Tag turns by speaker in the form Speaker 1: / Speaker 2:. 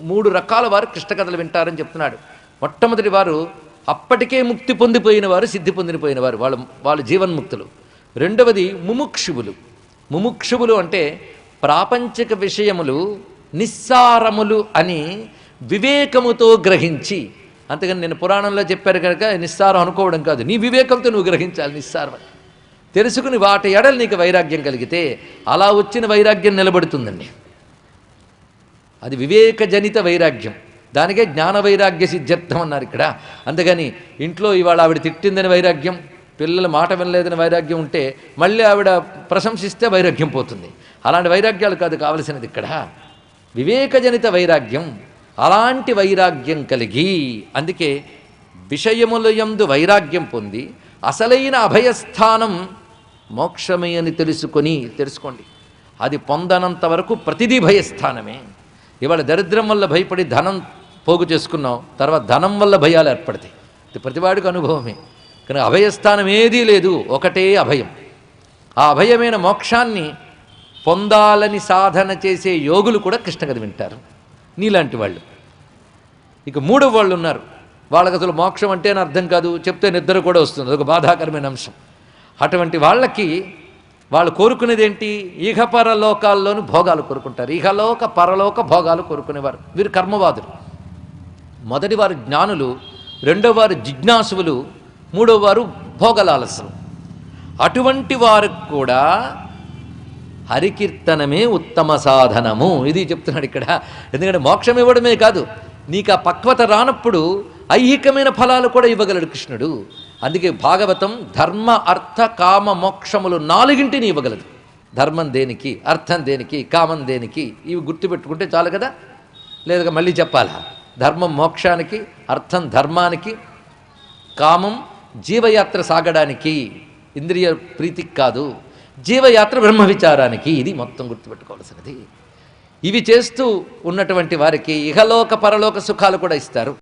Speaker 1: మూడు రకాల వారు కృష్ణ కథలు వింటారని చెప్తున్నాడు. మొట్టమొదటి వారు అప్పటికే ముక్తి పొందిపోయిన వారు సిద్ధి పొందిపోయిన వారు వాళ్ళ వాళ్ళ జీవన్ముక్తులు. రెండవది ముముక్షువులు. ముముక్షువులు అంటే ప్రాపంచిక విషయములు నిస్సారములు అని వివేకముతో గ్రహించి అంతేగాని నేను పురాణంలో చెప్పారు కనుక నిస్సారం అనుకోవడం కాదు. నీ వివేకంతో నువ్వు గ్రహించాలి నిస్సారం తెలుసుకుని వాటి ఎడలు నీకు వైరాగ్యం కలిగితే అలా వచ్చిన వైరాగ్యం నిలబడుతుందండి. అది వివేకజనిత వైరాగ్యం. దానికే జ్ఞాన వైరాగ్య సిద్ధ్యర్థం అన్నారు ఇక్కడ. అందుకని ఇంట్లో ఇవాళ ఆవిడ తిట్టిందని వైరాగ్యం పిల్లల మాట వినలేదని వైరాగ్యం ఉంటే మళ్ళీ ఆవిడ ప్రశంసిస్తే వైరాగ్యం పోతుంది. అలాంటి వైరాగ్యాలు కాదు కావలసినది ఇక్కడ. వివేకజనిత వైరాగ్యం అలాంటి వైరాగ్యం కలిగి అందుకే విషయములయందు వైరాగ్యం పొంది అసలైన అభయస్థానం మోక్షమే అని తెలుసుకొని తెలుసుకోండి. అది పొందనంత వరకు ప్రతిదీ భయస్థానమే. ఇవాళ దరిద్రం వల్ల భయపడి ధనం పోగు చేసుకున్నాం తర్వాత ధనం వల్ల భయాలు ఏర్పడతాయి. ఇది ప్రతివాడికి అనుభవమే. కానీ అభయస్థానం ఏదీ లేదు ఒకటే అభయం. ఆ అభయమైన మోక్షాన్ని పొందాలని సాధన చేసే యోగులు కూడా కృష్ణకథ వింటారు. నీలాంటి వాళ్ళు. ఇక మూడవ వాళ్ళు ఉన్నారు. వాళ్ళకి అసలు మోక్షం అంటే అని అర్థం కాదు. చెప్తే నిద్ర కూడా వస్తుంది. అదొక బాధాకరమైన అంశం. అటువంటి వాళ్ళకి వాళ్ళు కోరుకునేది ఏంటి ఇహపర లోకాల్లోని భోగాలు కోరుకుంటారు. ఇహలోక పరలోక భోగాలు కోరుకునేవారు. వీరు కర్మవాదులు. మొదటి వారు జ్ఞానులు రెండో వారు జిజ్ఞాసువులు మూడో వారు భోగలాలసులు. అటువంటి వారికి కూడా హరికీర్తనమే ఉత్తమ సాధనము. ఇది చెప్తున్నాడు ఇక్కడ. ఎందుకంటే మోక్షం ఇవ్వడమే కాదు నీకు ఆ పక్వత రానప్పుడు ఐహికమైన ఫలాలు కూడా ఇవ్వగలడు కృష్ణుడు. అందుకే భాగవతం ధర్మ అర్థ కామ మోక్షములు నాలుగింటిని ఇవ్వగలదు. ధర్మం దేనికి అర్థం దేనికి కామం దేనికి ఇవి గుర్తుపెట్టుకుంటే చాలు కదా? లేదుగా మళ్ళీ చెప్పాలా? ధర్మం మోక్షానికి అర్థం ధర్మానికి కామం జీవయాత్ర సాగడానికి ఇంద్రియ ప్రీతికి కాదు జీవయాత్ర బ్రహ్మ విచారానికి ఇది మొత్తం గుర్తుపెట్టుకోవాల్సినది. ఇవి చేస్తూ ఉన్నటువంటి వారికి ఇహలోక పరలోక సుఖాలు కూడా ఇస్తారు.